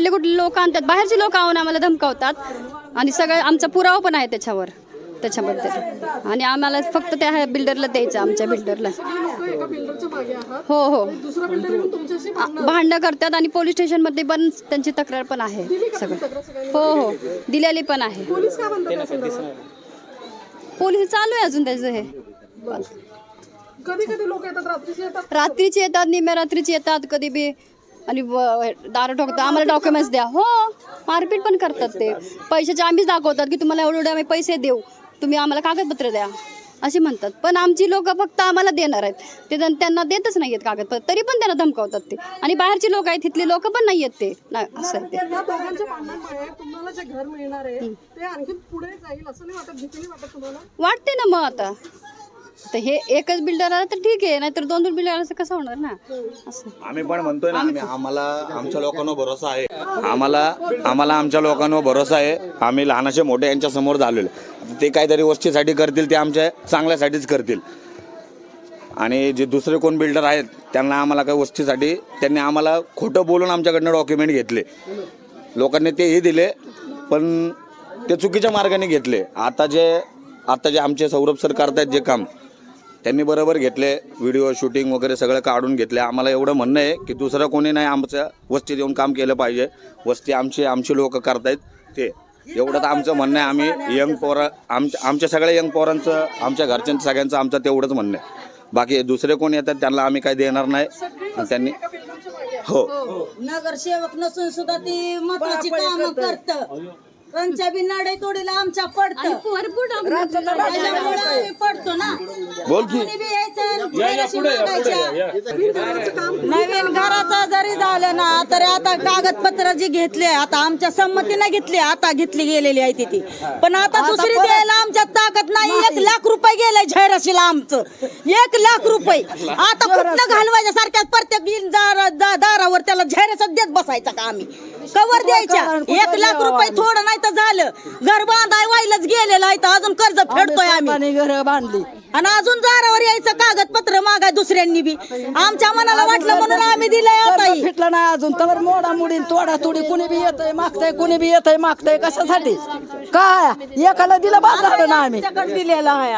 कुठले कुठले लोक आणतात बाहेरचे लोक आणून आम्हाला धमकावतात. आणि सगळं आमचा पुरावा पण आहे त्याच्यावर त्याच्याबद्दल. आणि आम्हाला फक्त त्या बिल्डरला द्यायचं आमच्या बिल्डरला हो हो. भांडणं भांडणं करतात आणि पोलीस स्टेशनमध्ये पण त्यांची तक्रार पण आहे सगळं. हो हो. दिलेली पण आहे. पोलीस चालू आहे अजून त्याचं हे. कधी कधी लोक येतात. रात्रीची येतात निम्या रात्रीची येतात कधी बी. आणि दारू ठोकतात. आम्हाला डॉक्युमेंट्स द्या. हो मारपीट पण करतात ते. पैशाचे आम्हीच दाखवतात की तुम्हाला एवढे एवढे आम्ही पैसे देऊ. तुम्ही आम्हाला कागदपत्र द्या. असे म्हणतात. पण आमची लोक फक्त आम्हाला देणार आहेत. ते त्यां- त्यांना देतच नाही आहेत कागदपत्र. तरी पण त्यांना धमकावतात ते. आणि बाहेरची लोक आहेत तिथली लोक पण नाही आहेत ते असं आहे ते. वाटते ना मग आता. तर हे एकच बिल्डर आला तर ठीक आहे नाहीतर दोन दोन बिल्डर आलं तर कसं होणार ना? असं. आम्ही पण म्हणतोय ना आम्ही आम्हाला आमच्या लोकांवर भरोसा आहे. आम्हाला आम्हाला आमच्या लोकांवर भरोसा आहे. आम्ही लहानाचे मोठे यांच्या समोर झालेलो ते काहीतरी वस्तीसाठी करतील ते आमच्या चांगल्यासाठीच करतील. आणि जे दुसरे कोण बिल्डर आहेत त्यांना आम्हाला काही वस्तीसाठी त्यांनी आम्हाला खोटं बोलून आमच्याकडनं डॉक्युमेंट घेतले. लोकांनी तेही दिले पण ते चुकीच्या मार्गाने घेतले. आता जे आता जे आमचे सौरभ सर करतायत जे काम त्यांनी बरोबर घेतले व्हिडिओ शूटिंग वगैरे सगळं काढून घेतले. आम्हाला एवढं म्हणणं आहे की दुसरं कोणी नाही आमच्या वस्तीत येऊन काम केलं पाहिजे. वस्ती आमची आमची लोक करतायत ते. एवढं तर आमचं म्हणणं आहे. आम्ही यंग पोरा आमच्या आमच्या सगळ्या यंग पोरांचं आमच्या घरच्यांचं सगळ्यांचं आमचं तेवढंच म्हणणं आहे. बाकी दुसरे कोण येतात त्यांना आम्ही काही देणार नाही. आणि त्यांनी हो. नगरसेवक नसून सुद्धा ती महत्वाची काम करत. त्यांच्या बी नडे तोडीला आमच्या पडत. आम्ही पडतो ना. बोल की. बी. नवीन घराचं जरी झालं ना तरी आता कागदपत्र जी घेतले आता आमच्या संमतीने घेतली आता घेतली गेलेली आहे ती पण आता दुसरी द्यायला आमच्या ताकद नाही. एक लाख रुपये गेले झैराशीला आमचं. एक लाख रुपये. आता कुठलं घालवायचं सारख्या प्रत्येक बिन दारा- दा- दारावर त्याला झैराचं देत बसायचं का आम्ही? कवर द्यायच्या? एक लाख रुपये थोडं नाही तर झालं. घर बांधाय व्हायलाच गेलेलं आहे तर अजून कर्ज फेडतोय आम्ही घर बांधली. आणि अजून दारावर यायचं कागदपत्र मागाय दुसऱ्यांनी बी. आमच्या मनाला वाटलं म्हणून आम्ही दिलंय आता ही. फिटलं नाही अजून. तर मोडा मुडी तोडा तोडी. कुणी बी येतंय मागतंय कुणी बी येतंय मागतंय. कशासाठी? काय? एकाला दिलं बाद झालं ना आम्ही. आमच्याकडे दिलेला आहे.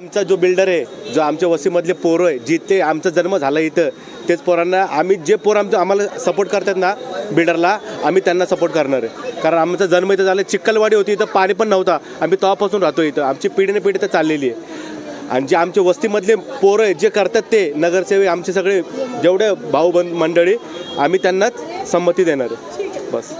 आमचा जो बिल्डर आहे जो आमच्या वस्तीमधले पोरं आहे जिथे आमचा जन्म झाला इथं तेच पोरांना आम्ही जे पोरं आमचं आम्हाला सपोर्ट करतात ना बिल्डरला आम्ही त्यांना सपोर्ट करणार आहे. कारण आमचा जन्म इथं झाला चिखलवाडी होती इथं पाणी पण नव्हता. आम्ही तेव्हापासून राहतो इथं. आमची पिढीने पिढी तर चाललेली आहे. आणि जे आमच्या वस्तीमधले पोरं आहे जे करतात ते नगरसेवक आमचे सगळे जेवढे भाऊ बंद मंडळी आम्ही त्यांनाच संमती देणार बस.